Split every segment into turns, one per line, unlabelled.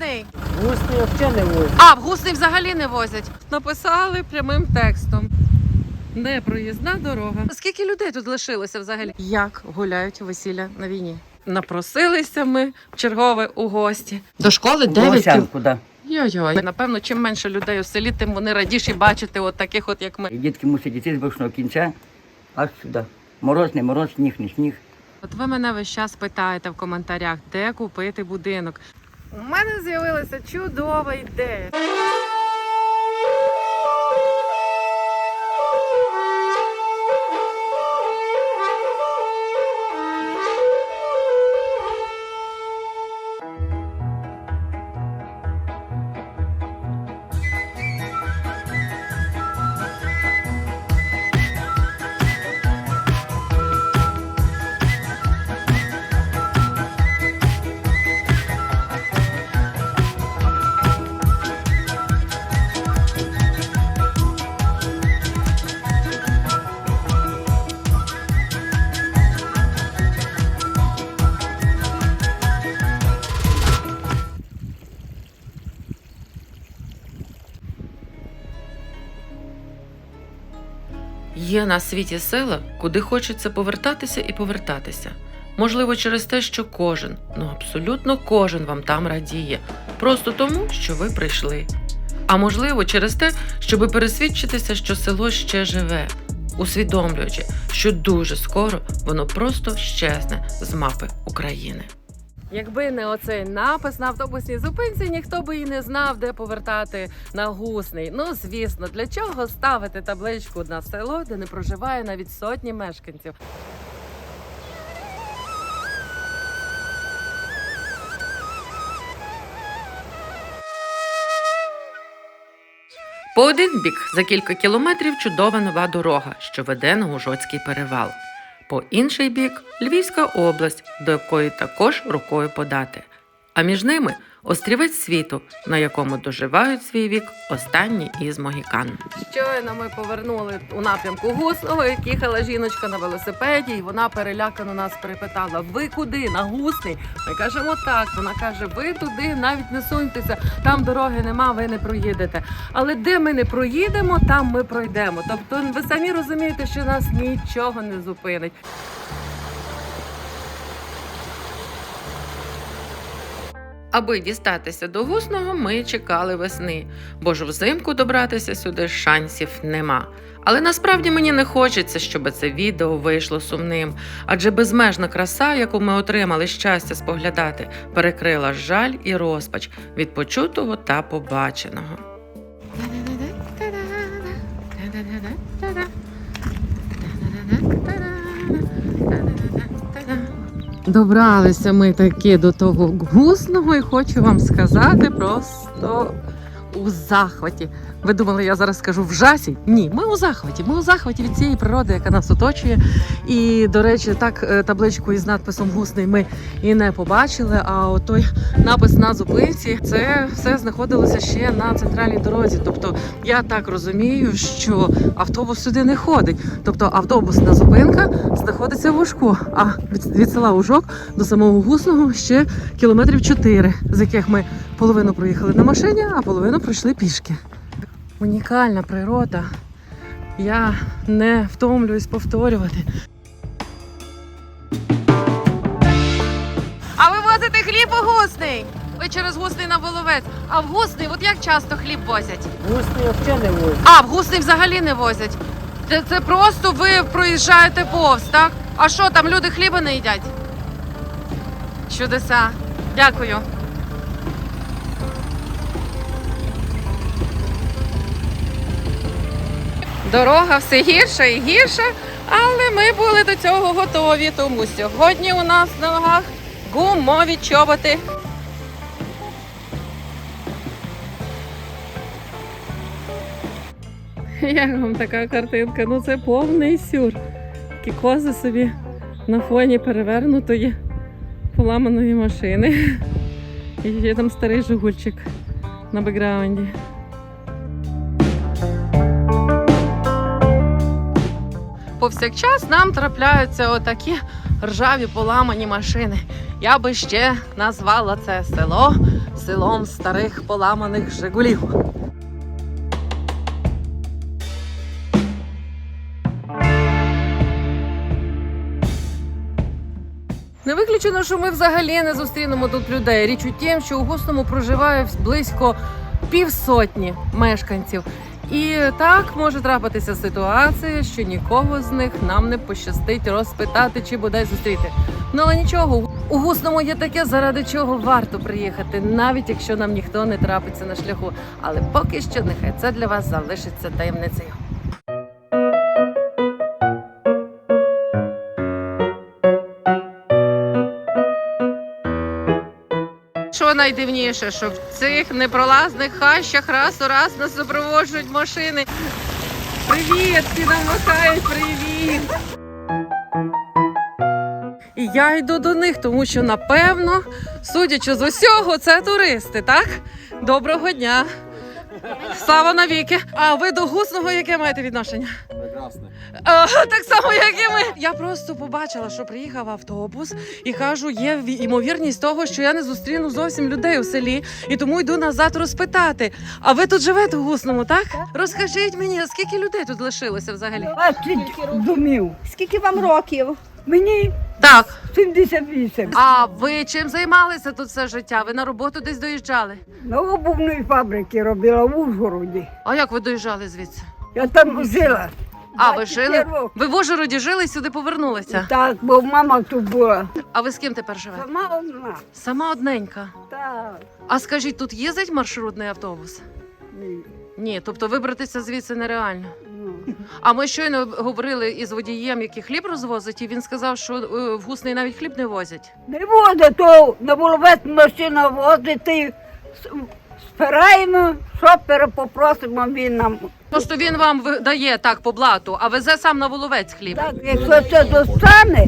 Гусний?
Гусні взагалі не возять.
А, в Гусний взагалі не возять. Написали прямим текстом. Не проїзна дорога. Скільки людей тут лишилося взагалі? Як гуляють весілля на війні? Напросилися ми в чергове у гості. До школи 9 кіл... Йой-йой. Напевно, чим менше людей у селі, тим вони радіші бачити от таких, от як ми.
І дітки мусять йти з бочного кінця аж сюди. Мороз, не мороз, сніг, не сніг.
От ви мене весь час питаєте в коментарях, де купити будинок. У мене з'явилася чудова ідея. Є на світі села, куди хочеться повертатися і повертатися. Можливо, через те, що кожен, ну абсолютно кожен вам там радіє, просто тому, що ви прийшли. А можливо, через те, щоби пересвідчитися, що село ще живе, усвідомлюючи, що дуже скоро воно просто щезне з мапи України. Якби не оцей напис на автобусній зупинці, ніхто би і не знав, де повертати на гусний. Ну звісно, для чого ставити табличку на село, де не проживає навіть сотні мешканців. По один бік за кілька кілометрів чудова нова дорога, що веде на Ужоцький перевал. По інший бік Львівська область, до якої також рукою подати. А між ними острівець світу, на якому доживають свій вік останні із могікан. Щойно ми повернули у напрямку Гусного, як їхала жіночка на велосипеді, і вона перелякано нас перепитала: Ви куди? На гусний? Ми кажемо так. Вона каже: Ви туди навіть не суньтеся, там дороги нема, ви не проїдете. Але де ми не проїдемо, там ми пройдемо. Тобто, ви самі розумієте, що нас нічого не зупинить. Аби дістатися до гусного, ми чекали весни, бо ж взимку добратися сюди шансів нема. Але насправді мені не хочеться, щоб це відео вийшло сумним, адже безмежна краса, яку ми отримали щастя споглядати, перекрила жаль і розпач від почутого та побаченого. Добралися ми таки до того гусного і хочу вам сказати просто у захваті. Ви думали, я зараз скажу в жасі? Ні, ми у захваті. Ми у захваті від цієї природи, яка нас оточує. І, до речі, так е, табличку із надписом гусний ми і не побачили. А от той напис на зупинці це все знаходилося ще на центральній дорозі. Тобто я так розумію, що автобус сюди не ходить. Тобто автобусна зупинка знаходиться в Ужку, а від, села Ужок до самого гусного ще кілометрів 4, з яких ми половину проїхали на машині, а половину пройшли пішки. Унікальна природа. Я не втомлююсь повторювати. А ви возите хліб у гусний? Ви через гусний на Воловець. А в гусний, от як часто хліб возять?
Гусні взагалі не возять.
А, в гусний взагалі не возять. Це, це просто ви проїжджаєте повз, так? А що там люди хліба не їдять? Чудеса. Дякую. Дорога все гірша і гірша, але ми були до цього готові, тому сьогодні у нас на ногах гумові чоботи. Як вам така картинка? Ну це повний сюр. Такі кози собі на фоні перевернутої поламаної машини. І ще там старий жигульчик на бекграунді. Повсякчас нам трапляються отакі ржаві поламані машини. Я би ще назвала це село селом старих поламаних Жигулів. Не виключено, що ми взагалі не зустрінемо тут людей. Річ у тім, що у Гусному проживає близько півсотні мешканців. І так може трапитися ситуація, що нікого з них нам не пощастить розпитати чи бодай зустріти. Ну але нічого, у гусному є таке, заради чого варто приїхати, навіть якщо нам ніхто не трапиться на шляху. Але поки що нехай це для вас залишиться таємницею. Що найдивніше, що в цих непролазних хащах раз у раз нас супроводжують машини. Привіт! Всі нам махають, привіт! І я йду до них, тому що напевно, судячи з усього, це туристи, так? Доброго дня! Слава навіки! А ви до гусного яке маєте відношення?
Прекрасно.
А, так само, як і ми. Я просто побачила, що приїхав автобус, і кажу, є ві- ймовірність того, що я не зустріну зовсім людей у селі, і тому йду назад розпитати. А ви тут живете у гусному, так? Розкажіть мені, скільки людей тут лишилося взагалі?
20 домів.
Скільки вам років?
Мені
Так.
78.
А ви чим займалися тут все життя? Ви на роботу десь доїжджали?
На обувної фабрики робила в Ужгороді.
А як ви доїжджали звідси?
Я там жила.
А ви
25
жили?
років.
Ви в Ужгороді жили і сюди повернулися.
Так, бо мама тут була.
А ви з ким тепер живете?
Сама одна.
Сама одненька.
Так.
А скажіть, тут їздить маршрутний автобус?
Ні.
Ні, тобто вибратися звідси нереально.
Ну.
А ми щойно говорили із водієм, який хліб розвозить, і він сказав, що е, в гусний навіть хліб не возять.
Не буде, то на воловець машина возити. С- Спираємо, шопера попросимо, він нам.
Просто він вам дає так по блату, а везе сам на воловець хліб.
Так, якщо це достане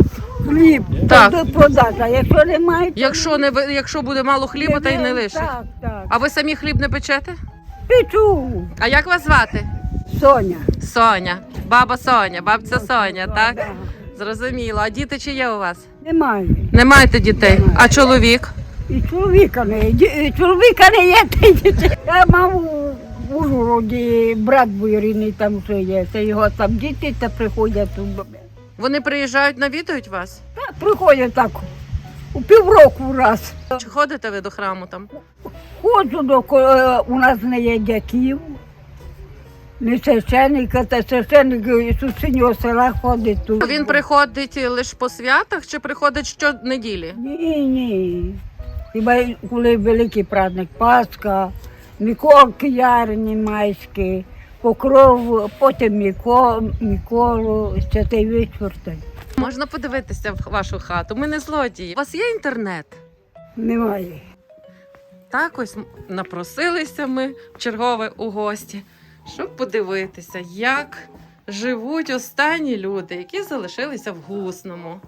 хліб,
Так.
то до продаж. А якщо немає, то
Якщо не ви- якщо буде мало хліба, та й не лише.
Так, так.
А ви самі хліб не печете?
Печу.
А як вас звати?
Соня.
Соня, баба Соня, бабця Соня, так? Зрозуміло. А діти чи є у вас?
Немає.
Не маєте дітей? А чоловік?
І чоловіка не є. І Чоловіка не є, та й дітей. Я мав у Ужгороді брат двоюрідний там живе. Це його там діти та приходять до мене.
Вони приїжджають, навідують вас?
Та приходять так у півроку раз.
Чи ходите ви до храму там?
Ходжу до е, у нас не є дяків. Не священника, та священник із сусіднього села ходить тут.
Він приходить лише по святах чи приходить щонеділі?
Ні, ні. Хіба коли великий праздник Пасха, Миколки Ярні майські, Покров, потім Міко, Миколу, Святий вечір.
Можна подивитися в вашу хату. Ми не злодії. У вас є інтернет?
Немає.
Так ось напросилися ми в чергове у гості, щоб подивитися, як живуть останні люди, які залишилися в гусному.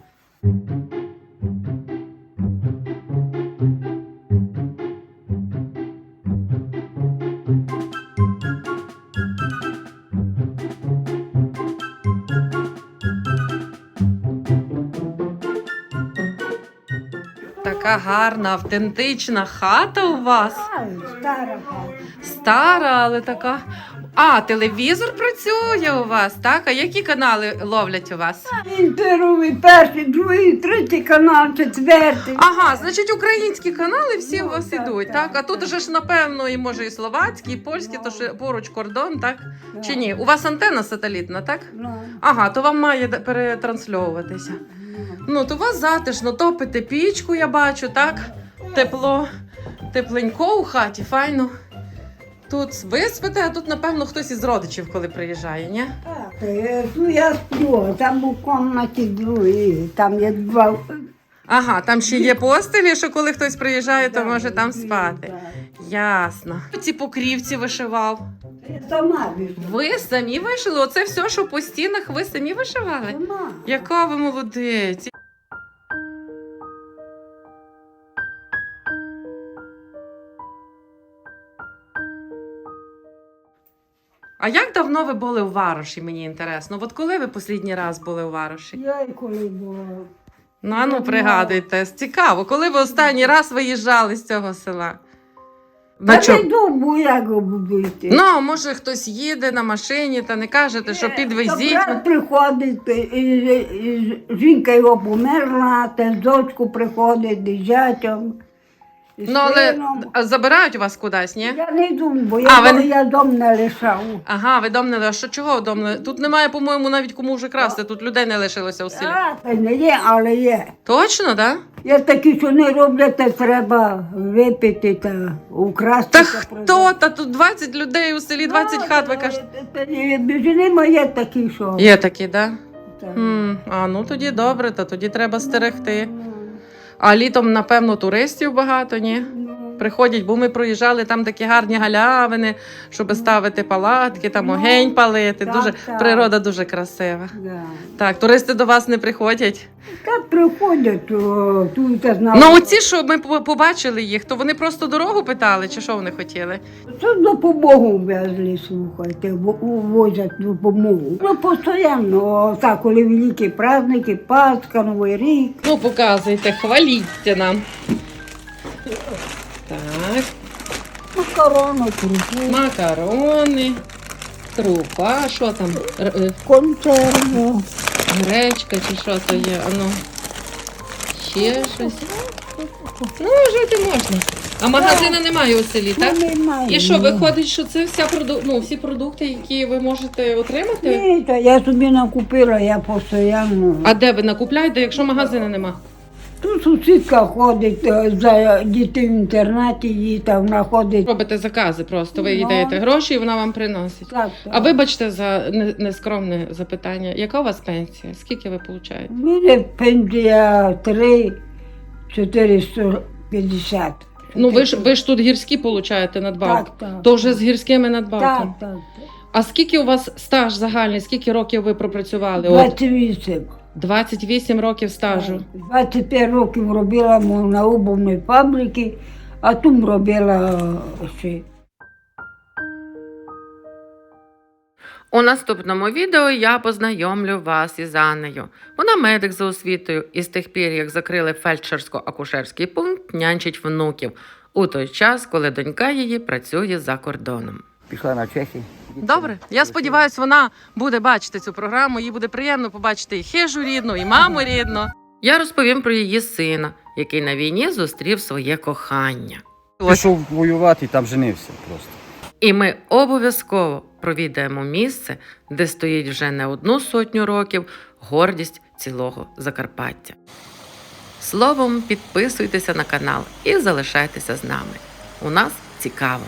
Така гарна, автентична хата у вас.
Стара.
Стара, але така. А, телевізор працює у вас, так? А які канали ловлять у вас?
Інтеровий, перший, другий, третій канал, четвертий.
Ага, значить, українські канали всі у
Ну,
вас ідуть,
так?
А тут же ж, напевно, і може і словацькі, і польські, то ж поруч кордон, так? Чи ні? У вас антенна сателітна, так?
Ну,
Ага, то вам має перетрансльовуватися.
Ну.
То у вас затишно, топите пічку, я бачу, так? Тепло, тепленько у хаті, файно. Тут ви спите, а тут, напевно, хтось із родичів, коли приїжджає, ні?
Так, е, ну я сплю, там у кімнаті другій, там є два.
Ага, там ще є постелі, що коли хтось приїжджає, то може там спати. Ясно. Ці покрівці вишивав.
Сама.
Ви самі вишили? Оце все, що по стінах, ви самі вишивали?
Сама.
Яка ви молодець. А як давно ви були у Вароші, мені інтересно? От коли ви останній раз були у Вароші?
Я і коли була.
Ну, а Ну, пригадуйте, цікаво, коли ви останній раз виїжджали з цього села?
Та
чому?
не думаю, як робити.
Ну, може, хтось їде на машині та не кажете, що підвезіть.
брат приходить, і, і, і жінка його померла, та дочку приходить, і зятям. І
Ну, але
сином.
а забирають вас кудись, ні?
Я не думаю, бо я,
А, ви не-
я дом не лишав.
Ага, ви дом не лишили. Що чого дом не Тут немає, по-моєму, навіть кому вже красти. Тут людей не лишилося у селі.
А, та не є, але є.
Точно, так?
Є такі, що не роблять, та треба випити та украсти.
Та
та
хто?
продати.
Та тут 20 людей у селі, 20
Ну,
хат, ви кажете.
та- та Між ними є такі, що.
Є такі, так?
Так.
М, А ну тоді добре, та тоді треба стерегти.
Ну,
А літом, напевно, туристів багато, ні? Приходять, бо ми проїжджали там такі гарні галявини, щоб ставити палатки, там
Ну,
огень палити.
так,
Дуже
так.
природа дуже красива.
Да.
Так, туристи до вас не приходять.
Та приходять, о, тут я.
Ну, оці, що ми побачили їх, то вони просто дорогу питали, чи що вони хотіли?
Це допомогу везли, слухайте, возять допомогу. Ну, постійно, так, коли великі праздники, Пасха, Новий рік.
Ну, показуйте, хваліться нам. Так,
Макарони, крупу,
макарони, крупа, що там? Р- е,
консерви.
Гречка чи що то є, ану. Ще щось. Ну, жити можна. А магазину немає у селі, так?
Ну, немає.
І що, виходить, що це вся проду... ну, всі продукти, які ви можете отримати?
Ні, та я собі накупила, я постійно.
А де ви накупляєте, якщо магазину нема?
Тут сусідка ходить е, за дітей в інтернаті, її там знаходить.
Робите закази просто. Ви їй
Ну.
даєте гроші і вона вам приносить.
Так,
А вибачте за не- нескромне запитання. Яка у вас пенсія? Скільки ви получаєте?
У мене пенсія 3 450.
Ну ви ж ви ж тут гірські получаєте надбавки.
Так, так.
То вже з гірськими
Так,
надбавками.
так.
А скільки у вас стаж загальний? Скільки років ви пропрацювали? От
28.
28 років стажу.
25 років робила на обувній фабриці, а тут робила ще.
У наступному відео я познайомлю вас із Аннею. Вона медик за освітою, і з тих пір, як закрили фельдшерсько-акушерський пункт, нянчить внуків у той час, коли донька її працює за кордоном.
Пішла на Чехи.
Добре, я сподіваюся, вона буде бачити цю програму. Їй буде приємно побачити і хижу рідну, і маму рідну. Я розповім про її сина, який на війні зустрів своє кохання.
Пішов воювати і там женився просто.
І ми обов'язково провідаємо місце, де стоїть вже не одну сотню років гордість цілого Закарпаття. Словом, підписуйтеся на канал і залишайтеся з нами. У нас цікаво.